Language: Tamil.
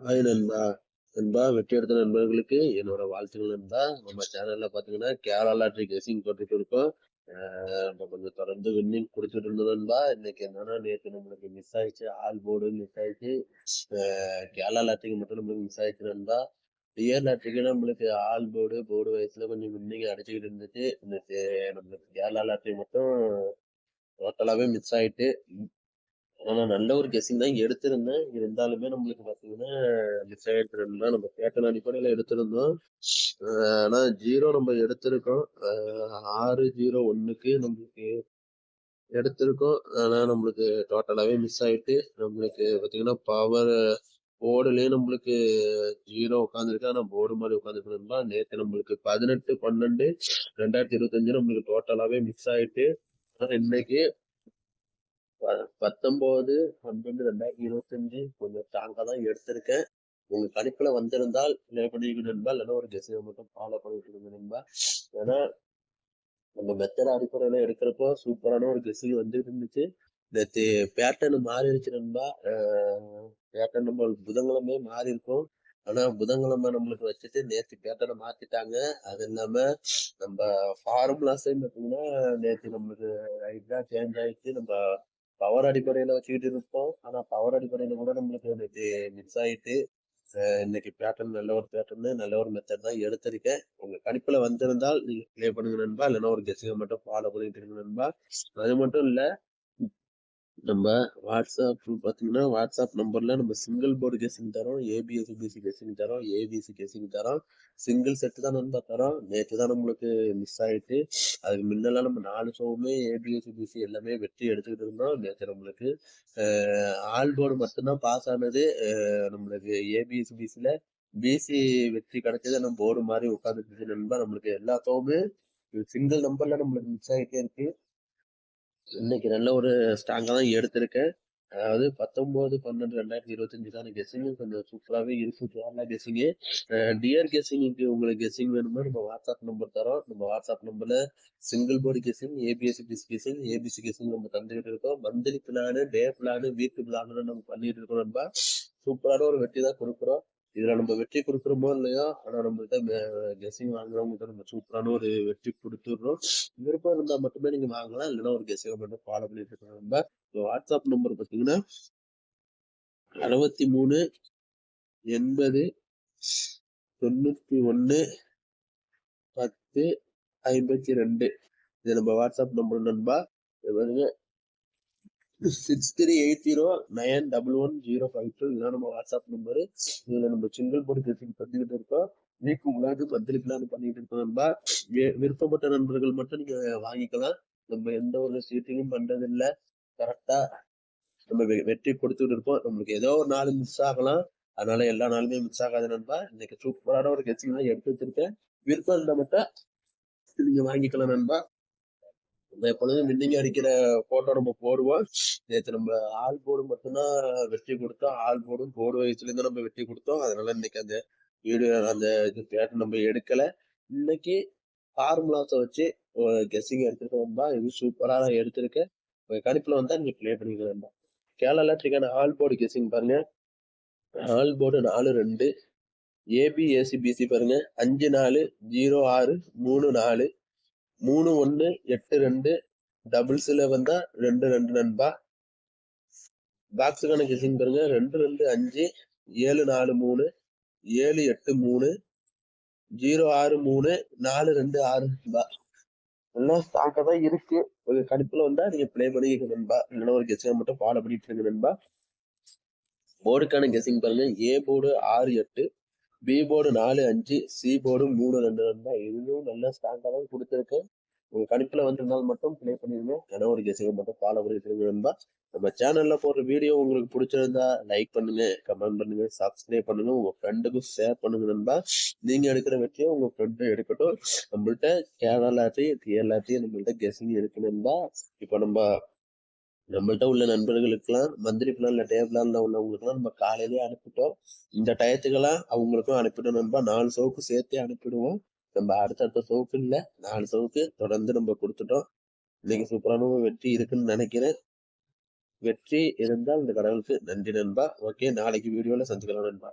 ஹாய் நண்பா. நண்பா வெற்றி எடுத்த நண்பர்களுக்கு என்னோட வாழ்த்துக்கள் நண்பா. நம்ம சேனல்ல பாத்தீங்கன்னா கேரளா லாட்ரி கேசிங் போட்டுட்டு இருக்கோம். நம்ம கொஞ்சம் தொடர்ந்து வின்னிங் கொடுத்துட்டு இருந்தோம் நண்பா. இன்னைக்கு என்னன்னா நேற்று நம்மளுக்கு மிஸ் ஆயிடுச்சு. ஆல் போர்டு மிஸ் ஆயிடுச்சு. கேரளா லாட்ரிக்கு மட்டும் நம்மளுக்கு மிஸ் ஆயிடுச்சு நண்பா. டிஎர் லாட்ரிக்கு நம்மளுக்கு ஆல் போர்டு போர்டு வயசுல கொஞ்சம் வின்னிங் அடிச்சுக்கிட்டு இருந்துச்சு. இன்னைக்கு நம்மளுக்கு கேரளா லாட்ரி மட்டும் டோட்டலாவே மிஸ் ஆயிட்டு. ஆனா நல்ல ஒரு கெஸ்ஸிங் தான் எடுத்திருந்தேன். இருந்தாலுமே நம்மளுக்கு பாத்தீங்கன்னா மிஸ் ஆயிடுச்சு நம்ம கேட்டன் அடிப்படையில எடுத்திருந்தோம். ஆனா ஜீரோ நம்ம எடுத்திருக்கோம். ஆறு ஜீரோ ஒண்ணுக்கு நம்மளுக்கு எடுத்திருக்கோம். ஆனா நம்மளுக்கு டோட்டலாவே மிஸ் ஆயிட்டு நம்மளுக்கு பாத்தீங்கன்னா பவர் போர்டுலயே நம்மளுக்கு ஜீரோ உட்காந்துருக்கு ஆனா போர்டு மாதிரி உட்காந்துருக்கணும்பா நேத்து நம்மளுக்கு பதினெட்டு பன்னெண்டு ரெண்டாயிரத்தி இருபத்தஞ்சு நம்மளுக்கு டோட்டலாவே மிஸ் ஆயிட்டு இன்னைக்கு ப- பத்தொன்பது பன்னெண்டு ரெண்டாயிரத்தி இருபத்தஞ்சு. கொஞ்சம் ஸ்ட்ராங்கா தான் எடுத்திருக்கேன். உங்க கணிப்புல வந்திருந்தால் ப்ளே நண்பா இல்லைன்னா ஒரு கெஸிங்க மட்டும் ஃபாலோ பண்ணிக்கிட்டு இருங்க நண்பா ஏன்னா நம்ம மெத்தட் அடிப்படையில எடுக்கிறப்போ சூப்பரான ஒரு கெஸிங் வந்துட்டு இருந்துச்சு. நேற்று பேட்டர்ன் மாறிடுச்சு நண்பா பேட்டர்ன் நம்ம புதன்கிழமே மாறி இருக்கும் ஆனா புதன்கிழமை நம்மளுக்கு வச்சுட்டு நேற்று பேட்டர்னை மாத்திட்டாங்க. அது இல்லாம நம்ம ஃபார்முலாஸையும் பார்த்தீங்கன்னா நேற்று நம்மளுக்கு ரைட்டா சேஞ்ச் ஆயிடுச்சு. நம்ம பவர் அடிப்படையில வச்சுக்கிட்டு இருப்போம் ஆனா பவர் அடிப்படையில கூட நம்மளுக்கு அது மிஸ் ஆயிட்டு இன்னைக்கு பேட்டர்ன் நல்ல ஒரு பேட்டர்னு நல்ல ஒரு மெத்தட் தான் எடுத்திருக்கேன். உங்க கணிப்புல வந்திருந்தால் நீங்க ப்ளே பண்ணுங்க நண்பா. இல்லைன்னா ஒரு கெஸிங்க மட்டும் ஃபாலோ பண்ணிட்டு இருங்க நண்பா. அது மட்டும் இல்ல நம்ம வாட்ஸ்அப் பார்த்தீங்கன்னா வாட்ஸ்அப் நம்பர்ல நம்ம சிங்கிள் போர்டு கேசிங் தரோம் ஏபிஎஸ் பிசி கெஸிங் தரோம் ஏபிசி கேசிங் தரோம். சிங்கிள் செட்டு தான் நண்பா தரோம். நேற்று தான் நம்மளுக்கு மிஸ் ஆயிட்டு அதுக்கு முன்னெல்லாம் நம்ம நாலு ஷோவுமே ஏபிஎஸ் பிசி எல்லாமே வெற்றி எடுத்துக்கிட்டு இருந்தோம். நேற்று நம்மளுக்கு ஆல் போர்டு மட்டும்தான் பாஸ் ஆனது. நம்மளுக்கு ஏபிஎஸ் பிசில பிசி வெற்றி கிடைச்சது நம்ம போர்டு மாதிரி உட்காந்துருச்சு நண்பா நம்மளுக்கு எல்லா ஷோவுமே சிங்கிள் நம்பர்ல நம்மளுக்கு மிஸ் ஆகிட்டே இருக்கு. இன்னைக்கு நல்ல ஒரு ஸ்ட்ராங்கா தான் எடுத்திருக்கேன். அதாவது பத்தொன்பது பன்னெண்டு ரெண்டாயிரத்தி இருபத்தஞ்சுக்கான கெஸிங் கொஞ்சம் சூப்பராகவே இருக்கு. கேரளா கெஸிங்கு டியர் கெஸிங்க்கு உங்களுக்கு கெஸிங் வேணுமா நம்ம வாட்ஸ்அப் நம்பர் தரோம். நம்ம வாட்ஸ்அப் நம்பர்ல single board casing ABSC PC casing ABC casing நம்ம தந்துகிட்டு இருக்கோம். Monthly plan day plan week plan நம்ம பண்ணிட்டு இருக்கோம் நண்பா. சூப்பரான ஒரு வெற்றி தான் கொடுக்குறோம். இதுல நம்ம வெற்றி கொடுக்குறோமோ இல்லையோ? ஆனா நம்மள்ட்ட கெஸிங் வாங்குறவங்க நம்ம சூப்பரான ஒரு வெற்றி கொடுத்துடுறோம். விருப்பம் இருந்தா மட்டுமே நீங்க வாங்கலாம். இல்லைன்னா ஒரு கெஸிங் மட்டும் ஃபாலோ பண்ணிட்டு இருக்கோம் நம்ம வாட்ஸ்அப் நம்பர் பார்த்தீங்கன்னா அறுபத்தி மூணு எண்பது தொண்ணூத்தி ஒன்னு பத்து ஐம்பத்தி ரெண்டு. இது நம்ம வாட்ஸ்அப் நம்பர் நண்பா. இது பாருங்க. Six three eight zero nine double one zero five two இதுதான் நம்ம வாட்ஸ்அப் நம்பரு இதுல நம்ம சிங்கிள் போர்டு கெஸிங் பண்ணிக்கிட்டு இருக்கோம். வீக் உங்களுக்கு பத்திரிக்கலாம் பண்ணிக்கிட்டு பண்ணிட்டு இருக்கோம் நண்பா. விருப்பப்பட்ட நண்பர்கள் மட்டும் நீங்க வாங்கிக்கலாம். நம்ம எந்த ஒரு சீட்டிங்கும் பண்றது இல்ல கரெக்டா நம்ம வெ- வெற்றி கொடுத்துட்டு இருப்போம். நம்மளுக்கு ஏதோ ஒரு நாள் மிஸ் ஆகலாம். அதனால எல்லா நாளுமே மிஸ் ஆகாது நண்பா. இன்னைக்கு சூப்பரான ஒரு கெச்சிங் தான் எடுத்து வச்சிருக்கேன். விருப்பம் இருந்தால் மட்டும் நீங்க வாங்கிக்கலாம் நண்பா. எப்பொழுதும் வின்னிங் அடிக்கிற போட்டோ நம்ம போடுவோம். நேற்று நம்ம ஆள் போர்டு மட்டும்தான் வெற்றி கொடுத்தோம். ஆள் போர்டும் போர்டு வயசுலேருந்து நம்ம வெற்றி கொடுத்தோம். அதனால இன்னைக்கு அந்த வீடியோ அந்த இது பேட்டர் நம்ம எடுக்கல. இன்னைக்கு ஃபார்முலாஸை வச்சு கெஸ்ஸிங் எடுத்துருக்கோம் தான் இது சூப்பராக எடுத்திருக்கேன். உங்கள் கணிப்பில் வந்தால் நீங்கள் ப்ளே பண்ணிக்கலாம் நண்பா கேரளா எலக்ட்ரிக்கான ஆல் போர்டு கெஸ்ஸிங் பாருங்க. ஆல் போர்டு நாலு ரெண்டு. ஏபி பிசி பாருங்க. அஞ்சு நாலு ஜீரோ ஆறு மூணு நாலு. மூணு ஒன்று எட்டு ரெண்டு டபுள்ஸில் வந்தால் ரெண்டு ரெண்டு நண்பா. பாக்ஸுக்கான கெஸிங் பாருங்க. ரெண்டு ரெண்டு அஞ்சு ஏழு நாலு மூணு ஏழு எட்டு மூணு ஜீரோ ஆறு மூணு நாலு ரெண்டு ஆறு நண்பா. எல்லாம் ஸ்டாக்காக தான் இருக்கு. ஒரு கடுப்பில் வந்தால் நீங்கள் ப்ளே பண்ணிக்க நண்பா. இல்லைன்னா ஒரு கெஸ்ஸை மட்டும் ஃபாலோ பண்ணிட்டு இருங்க நண்பா. போர்டுக்கான கெஸிங் பாருங்க. ஏ போர்டு ஆறு எட்டு பி போர்டு நாலு அஞ்சு சி போர்டு மூணு ரெண்டு நண்பா இதுவும் நல்ல ஸ்டாண்டாக தான் கொடுத்துருக்கு. உங்க கணிப்பில் வந்திருந்தால் மட்டும் ப்ளே பண்ணிருங்க. ஏன்னா ஒரு கெஸிங்க மட்டும் ஃபாலோ பண்ணிட்டு இருந்தா நம்ம சேனல்ல போடுற வீடியோ உங்களுக்கு பிடிச்சிருந்தா லைக் பண்ணுங்க கமெண்ட் பண்ணுங்க சப்ஸ்கிரைப் பண்ணுங்க உங்க ஃப்ரெண்டுக்கும் ஷேர் பண்ணுங்க நண்பா. நீங்க எடுக்கிற வெற்றியை உங்க ஃப்ரெண்டு எடுக்கட்டும். நம்மள்ட்ட கேரளாத்தையும் லாட்டி டிஎல் லாட்டி நம்மள்ட்ட கெஸிங் இருக்கு இப்போ நம்ம நம்மள்ட்ட உள்ள நண்பர்களுக்கெல்லாம் மந்திரி பிளான்ல டே பிளான்ல உள்ளவங்களுக்குலாம் நம்ம காலையிலேயே அனுப்பிட்டோம். இந்த டயத்துக்கெல்லாம் அவங்களுக்கும் அனுப்பிட்டோம். நண்பா நாலு சவுக்கு சேர்த்தே அனுப்பிடுவோம். நம்ம அடுத்தடுத்த சவுக்கு இல்லை. நாலு சவுக்கு தொடர்ந்து நம்ம கொடுத்துட்டோம். இன்னைக்கு சூப்பரான வெற்றி இருக்குன்னு நினைக்கிறேன். வெற்றி இருந்தால் இந்த கடவுளுக்கு நன்றி நண்பா. ஓகே நாளைக்கு வீடியோவில் சந்திக்கலாம் நண்பா.